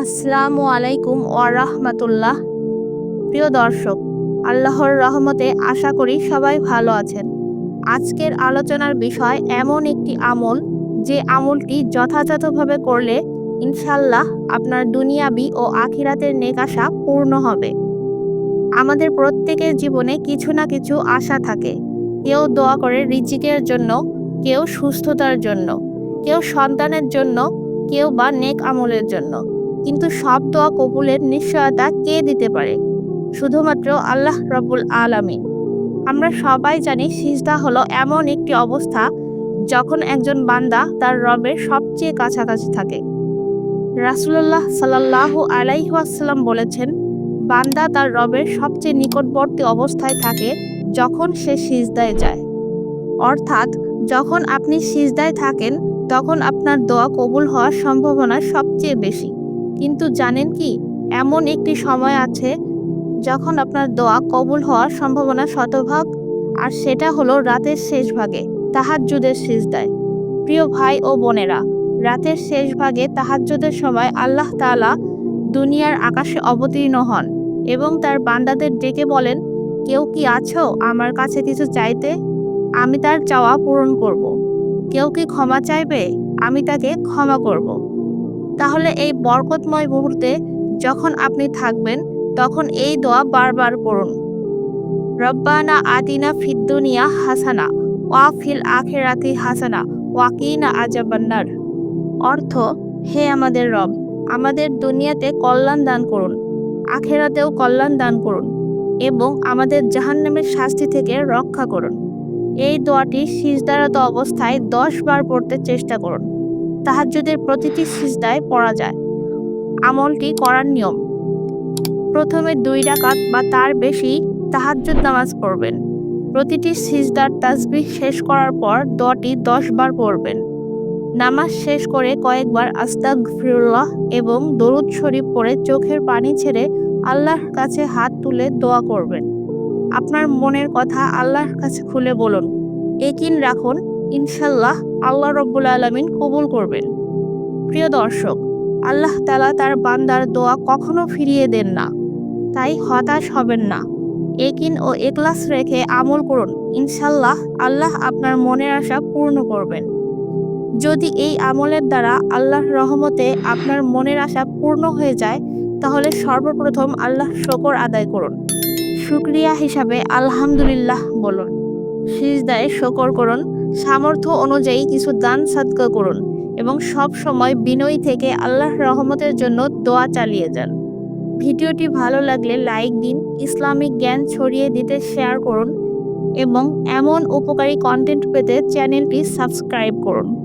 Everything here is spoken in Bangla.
আসসালামু আলাইকুম ওয়ারাহমাতুল্লাহ প্রিয় দর্শক, আল্লাহর রহমতে আশা করি সবাই ভালো আছেন। আজকের আলোচনার বিষয় এমন একটি আমল, যে আমলটি যথাযথভাবে করলে ইনশাল্লাহ আপনার দুনিয়াবি ও আখিরাতের নেকাশা পূর্ণ হবে। আমাদের প্রত্যেকের জীবনে কিছু না কিছু আশা থাকে। কেউ দোয়া করে রিজিকের জন্য, কেউ সুস্থতার জন্য, কেউ সন্তানের জন্য, কেউ বা নেক আমলের জন্য। কিন্তু সব দোয়া কবুলের নিশ্চয়তা কে দিতে পারে? শুধুমাত্র আল্লাহ রব্বুল আলামিন। আমরা সবাই জানি সিজদা হলো এমন একটি অবস্থা যখন একজন বান্দা তার রবের সবচেয়ে কাছাকাছি থাকে। রাসুল্লাহ সাল্লাহ আলাইহাসাল্লাম বলেছেন, বান্দা তার রবের সবচেয়ে নিকটবর্তী অবস্থায় থাকে যখন সে সিজদায় যায়। অর্থাৎ যখন আপনি সিজদায় থাকেন, তখন আপনার দোয়া কবুল হওয়ার সম্ভাবনা সবচেয়ে বেশি। কিন্তু জানেন কি, এমন একটি সময় আছে যখন আপনার দোয়া কবুল হওয়ার সম্ভাবনা শতভাগ, আর সেটা হলো রাতের শেষ ভাগে তাহাজ্জুদের সিজদায় প্রিয় ভাই ও বোনেরা, রাতের শেষ ভাগে তাহাজ্জুদের সময় আল্লাহ তাআলা দুনিয়ার আকাশে অবতীর্ণ হন এবং তার বান্দাদের ডেকে বলেন, কেউ কি আছো আমার কাছে কিছু চাইতে আমি তার চাওয়া পূরণ করব। কেউ কি ক্ষমা চাইবে আমি তাকে ক্ষমা করব। তাহলে এই বরকতময় মুহূর্তে যখন আপনি থাকবেন, তখন এই দোয়া বারবার করুন রব্বানা আদিনা ফিদ্দুনিয়া হাসানা, ওয়া ফিল আখেরাতি হাসানা ওয়াকিনা আজাবান্নার অর্থ, হে আমাদের রব, আমাদের দুনিয়াতে কল্যাণ দান করুন, আখেরাতেও কল্যাণ দান করুন এবং আমাদের জাহান্নামের শাস্তি থেকে রক্ষা করুন। এই দোয়াটি সিজদারত অবস্থায় দশ বার পড়তে চেষ্টা করুন। তাহাজ্জুদের প্রতিটি সিজদায় পড়া যায়। আমলটি করার নিয়ম। প্রথমে দুই রাকাত বা তার বেশি তাহাজ্জুদ নামাজ পড়বেন। প্রতিটি সিজদার তাসবিহ শেষ করার পর দটি দশ বার পড়বেন। নামাজ শেষ করে কয়েকবার আস্তাক ফিরুল্লাহ এবং দরুদ শরীফ পড়ে চোখের পানি ছেড়ে আল্লাহর কাছে হাত তুলে দোয়া করবেন। আপনার মনের কথা আল্লাহর কাছে খুলে বলুন। একিন রাখুন। ইনশাল্লাহ আল্লাহ রব্বুল আলমিন কবুল করবেন প্রিয় দর্শক, আল্লাহ তালা তার বান্দার দোয়া কখনো ফিরিয়ে দেন না। তাই হতাশ হবেন না। একিন ও একলাস রেখে আমল করুন। ইনশাল্লাহ আল্লাহ আপনার মনের আশা পূর্ণ করবেন। যদি এই আমলের দ্বারা আল্লাহর রহমতে আপনার মনের আশা পূর্ণ হয়ে যায়, তাহলে সর্বপ্রথম আল্লাহ শকর আদায় করুন। শুক্রিয়া হিসাবে আলহামদুলিল্লাহ বলুন। সিজদায় শকর করুন। সামর্থ্য অনুযায়ী কিছু দান, সাদকা করুন এবং সব সময় বিনয়ী থেকে আল্লাহর রহমতের জন্য দোয়া চালিয়ে যান। ভিডিওটি ভালো লাগলে লাইক দিন, ইসলামিক জ্ঞান ছড়িয়ে দিতে শেয়ার করুন এবং এমন উপকারী কন্টেন্ট পেতে চ্যানেলটি সাবস্ক্রাইব করুন।